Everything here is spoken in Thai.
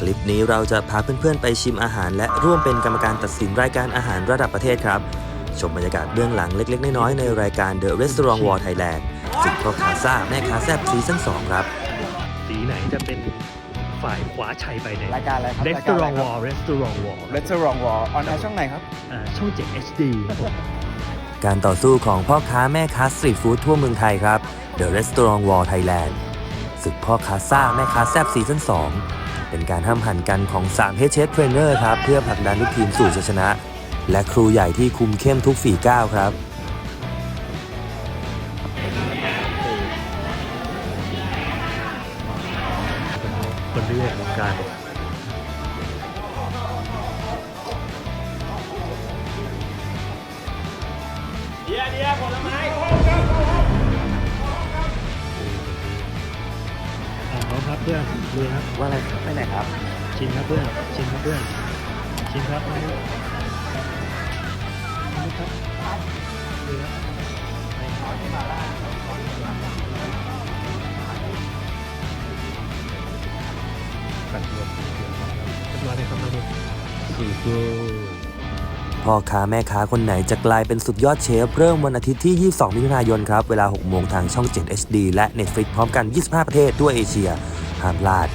คลิปนี้เราจะพาเพื่อนๆไปชิมอาหาร และร่วมเป็นกรรมการตัดสินรายการอาหารระดับประเทศครับ ชมบรรยากาศเบื้องหลังเล็ก ๆ น้อยๆในรายการ The Restaurant War Thailand สิบพ่อค้าซ่าแม่ค้าแซ่บซีซั่น2ครับ สีไหนจะเป็นฝ่ายคว้าชัยไปใน รายการอะไรครับ Restaurant War Restaurant War Restaurant War ออนแอร์ช่องไหนครับ อ่าช่อง 7 HD ครับผมการต่อสู้ของพ่อค้าแม่ค้าสตรีทฟู้ดทั่วเมืองไทยครับ The Restaurant War Thailand ศึกพ่อค้าซ่าแม่ค้าแซ่บซีซั่น2 เป็นการห้ามหันกันของ3 Head Chef Trainer ครับ เพื่อผลักดันลูกทีมสู่ชัยชนะ และครูใหญ่ที่คุมเข้มทุกฝีก้าวครับคนที่อยู่ในวงการอ่าพร้อมครับ เพื่อนดูครับว่าอะไรครับไปไหนครับ ชิมครับเพื่อน ชิมครับเพื่อน ชิมครับมาดูมาดูครับดูครับปัดรวมเรียบร้อยเลยครับมาดูสูกูพ่อค้าแม่ค้าคนไหนจะกลายเป็นสุดยอดเชฟ เริ่มวันอาทิตย์ที่ 22 มิถุนายนครับ เวลา 6 โมงทางช่อง 7 HD และ Netflix พร้อมกัน 25 ประเทศทั่วเอเชีย ห้ามพลาด